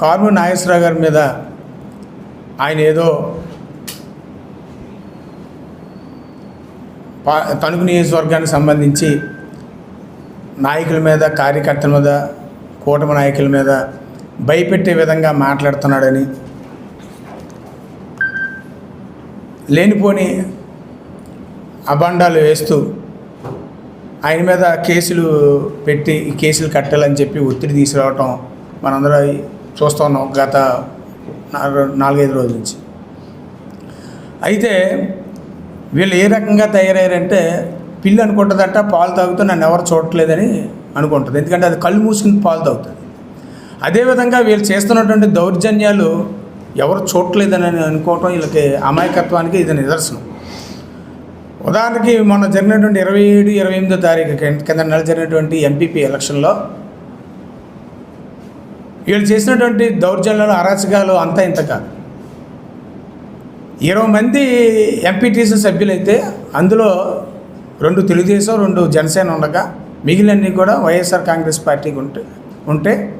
కార్ము నాగేశ్వరరావు గారి మీద ఆయన ఏదో తణుకు నియోజకవర్గానికి సంబంధించి నాయకుల మీద కార్యకర్తల మీద కూటమి నాయకుల మీద భయపెట్టే విధంగా మాట్లాడుతున్నాడని లేనిపోని అభాండాలు వేస్తూ ఆయన మీద కేసులు పెట్టి కేసులు కట్టాలని చెప్పి ఒత్తిడి తీసుకురావటం మనందరూ చూస్తూ ఉన్నాం గత నాలుగైదు రోజుల నుంచి. అయితే వీళ్ళు ఏ రకంగా తయారయ్యారంటే పిల్లి అనుకుంటుందంట పాలు తాగుతూ నన్ను ఎవరు చూడట్లేదని అనుకుంటుంది. ఎందుకంటే అది కళ్ళు మూసుకుని పాలు తాగుతుంది. అదేవిధంగా వీళ్ళు చేస్తున్నటువంటి దౌర్జన్యాలు ఎవరు చూడట్లేదని అనుకోవటం వీళ్ళకి అమాయకత్వానికి ఇది నిదర్శనం. ఉదాహరణకి మొన్న జరిగినటువంటి ఇరవై ఏడు ఇరవై ఎనిమిదో తారీఖు కింద- కింద నెల జరిగినటువంటి ఎంపీపీ ఎలక్షన్లో వీళ్ళు చేసినటువంటి దౌర్జన్యాలు అరాచకాలు అంతా ఇంత కాదు. ఇరవై మంది ఎంపీటీసీ సభ్యులైతే అందులో రెండు తెలుగుదేశం రెండు జనసేన ఉండగా మిగిలినన్నీ కూడా వైఎస్ఆర్ కాంగ్రెస్ పార్టీకి ఉంటే ఉంటే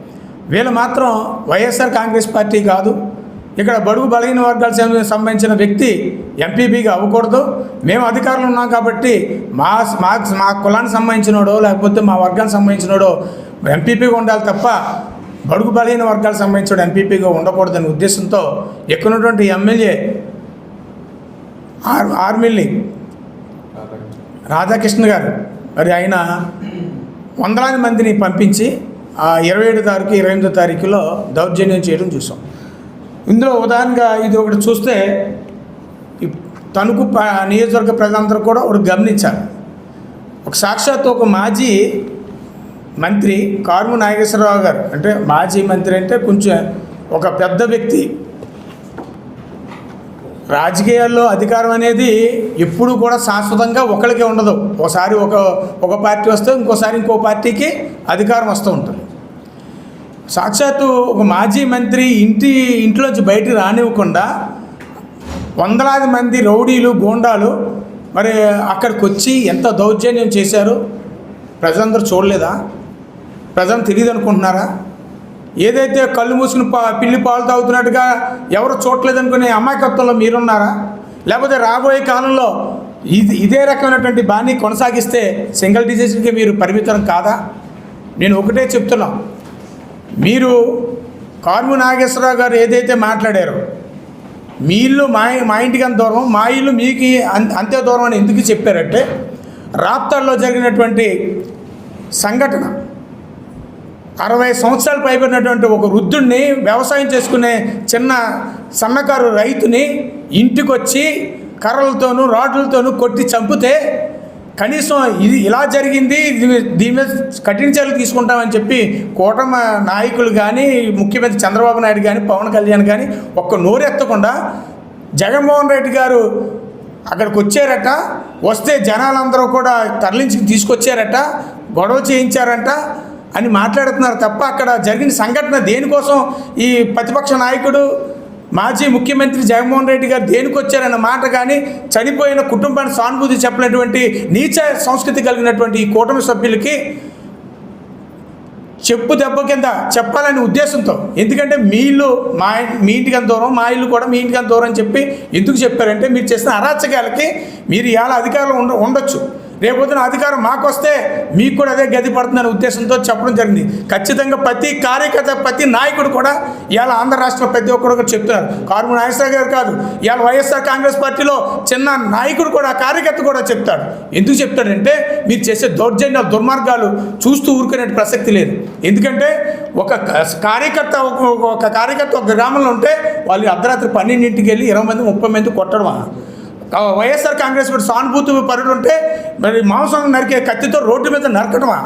వీళ్ళు మాత్రం వైఎస్ఆర్ కాంగ్రెస్ పార్టీ కాదు. ఇక్కడ బడుగు బలహీన వర్గాలకు సంబంధించిన- సంబంధించిన వ్యక్తి ఎంపీపీగా అవ్వకూడదు. మేము అధికారులు ఉన్నాం కాబట్టి మా మా మా కులానికి సంబంధించినోడో లేకపోతే మా వర్గానికి సంబంధించినోడో ఎంపీపీగా ఉండాలి తప్ప బడుగు బలహీన వర్గాలకు సంబంధించిన ఎంపీపీగా ఉండకూడదనే ఉద్దేశంతో ఎక్కున్నటువంటి ఎమ్మెల్యే ఆర్ ఆర్మిల్ని రాధాకృష్ణ గారు మరి ఆయన వందలాది మందిని పంపించి ఆ ఇరవై ఏడు తారీఖు ఇరవై ఎనిమిదో తారీఖులో దౌర్జన్యం చేయడం చూసాం. ఇందులో ఉదాహరణగా ఇది ఒకటి చూస్తే తణుకు ప- నియోజకవర్గ ప్రజలందరూ కూడా ఒకటి గమనించారు ఒక సాక్షాత్ ఒక మాజీ మంత్రి కారుము నాగేశ్వరరావు గారు అంటే మాజీ మంత్రి అంటే కొంచెం ఒక పెద్ద వ్యక్తి. రాజకీయాల్లో అధికారం అనేది ఎప్పుడు కూడా శాశ్వతంగా ఒకరికే ఉండదు. ఒకసారి ఒక ఒక పార్టీ వస్తే ఇంకోసారి ఇంకో పార్టీకి అధికారం వస్తూ ఉంటుంది. సాక్షాత్తు ఒక మాజీ మంత్రి ఇంటి ఇంట్లోంచి బయటికి రానివ్వకుండా వందలాది మంది రౌడీలు గోండాలు మరి అక్కడికి వచ్చి ఎంత దౌర్జన్యం చేశారు? ప్రజలందరూ చూడలేదా? ప్రజలు తెలియదు అనుకుంటున్నారా ఏదైతే కళ్ళు మూసుకుని పా పిల్లి పాలు తాగుతున్నట్టుగా ఎవరు చూడలేదు అనుకునే అమాయకత్వంలో మీరున్నారా? లేకపోతే రాబోయే కాలంలో ఇది ఇదే రకమైనటువంటి బాణి కొనసాగిస్తే సింగిల్ డిజిట్కి మీరు పరిమితం కాదా? నేను ఒకటే చెప్తున్నా. మీరు కార్ము నాగేశ్వరరావు గారు ఏదైతే మాట్లాడారో మీ ఇల్లు మా మా ఇంటికి అంత దూరం మా ఇల్లు మీకు అంతే దూరం అని ఎందుకు చెప్పారంటే రాప్తాల్లో జరిగినటువంటి సంఘటన అరవై సంవత్సరాలు పైబడినటువంటి ఒక వృద్ధుడిని వ్యవసాయం చేసుకునే చిన్న సన్నకారు రైతుని ఇంటికొచ్చి కర్రలతోనూ రాడ్లతోనూ కొట్టి చంపితే కనీసం ఇది ఇలా జరిగింది దీని మీద కఠిన చర్యలు తీసుకుంటామని చెప్పి కూటమి నాయకులు కానీ ముఖ్యమంత్రి చంద్రబాబు నాయుడు కానీ పవన్ కళ్యాణ్ కానీ ఒక్క నోరెత్తకుండా జగన్మోహన్ రెడ్డి గారు అక్కడికి వచ్చారట వస్తే జనాలందరూ కూడా తరలించి తీసుకొచ్చారట గొడవ చేయించారంట అని మాట్లాడుతున్నారు తప్ప అక్కడ జరిగిన సంఘటన దేనికోసం? ఈ ప్రతిపక్ష నాయకుడు మాజీ ముఖ్యమంత్రి జగన్మోహన్ రెడ్డి గారు దేనికి వచ్చారన్న మాట కానీ చనిపోయిన కుటుంబాన్ని సానుభూతి చెప్పినటువంటి నీచ సంస్కృతి కలిగినటువంటి ఈ కూటమి సభ్యులకి చెప్పు దెబ్బ కింద చెప్పాలనే ఉద్దేశంతో. ఎందుకంటే మీ ఇల్లు మా మీ ఇంటికి దూరం మా ఇల్లు కూడా మీ ఇంటికి దూరం అని చెప్పి ఎందుకు చెప్పారంటే మీరు చేసిన అరాచకాలకి మీరు ఇవాళ అధికారులు ఉండ ఉండొచ్చు. రేపొద్దున అధికారం మాకు వస్తే మీకు కూడా అదే గది పడుతుందనే ఉద్దేశంతో చెప్పడం జరిగింది. ఖచ్చితంగా ప్రతి కార్యకర్త ప్రతి నాయకుడు కూడా ఇవాళ ఆంధ్ర రాష్ట్రంలో ప్రతి ఒక్కరు చెప్తున్నారు. కారుము నాగేశ్వర గారు కాదు ఇవాళ వైఎస్ఆర్ కాంగ్రెస్ పార్టీలో చిన్న నాయకుడు కూడా కార్యకర్త కూడా చెప్తాడు. ఎందుకు చెప్తాడంటే మీరు చేసే దౌర్జన్యాలు దుర్మార్గాలు చూస్తూ ఊరుకునే ప్రసక్తి లేదు. ఎందుకంటే ఒక కార్యకర్త ఒక- ఒక కార్యకర్త ఒక గ్రామంలో ఉంటే వాళ్ళు అర్ధరాత్రి పన్నెండింటికి వెళ్ళి ఇరవై మంది ముప్పై మంది కొట్టడం వైఎస్ఆర్ కాంగ్రెస్ పార్టీ సానుభూతి పరుడు ఉంటే మరి మాంసం నరికే కత్తితో రోడ్డు మీద నరకటమా?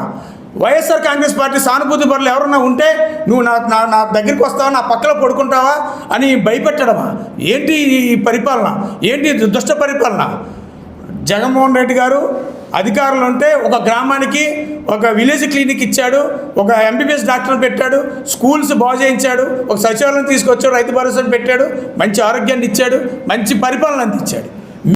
వైఎస్ఆర్ కాంగ్రెస్ పార్టీ సానుభూతి పరులు ఎవరన్నా ఉంటే నువ్వు నా నా నా దగ్గరికి వస్తావా? నా పక్కలో పడుకుంటావా? అని భయపెట్టడమా? ఏంటి ఈ పరిపాలన? ఏంటి దుష్ట పరిపాలన? జగన్మోహన్ రెడ్డి గారు అధికారులు ఉంటే ఒక గ్రామానికి ఒక విలేజ్ క్లినిక్ ఇచ్చాడు ఒక ఎంబీబీఎస్ డాక్టర్ని పెట్టాడు స్కూల్స్ బాగు చేయించాడు ఒక సచివాలయం తీసుకొచ్చాడు రైతు భరోసాను పెట్టాడు మంచి ఆరోగ్యాన్ని ఇచ్చాడు మంచి పరిపాలన అందించాడు.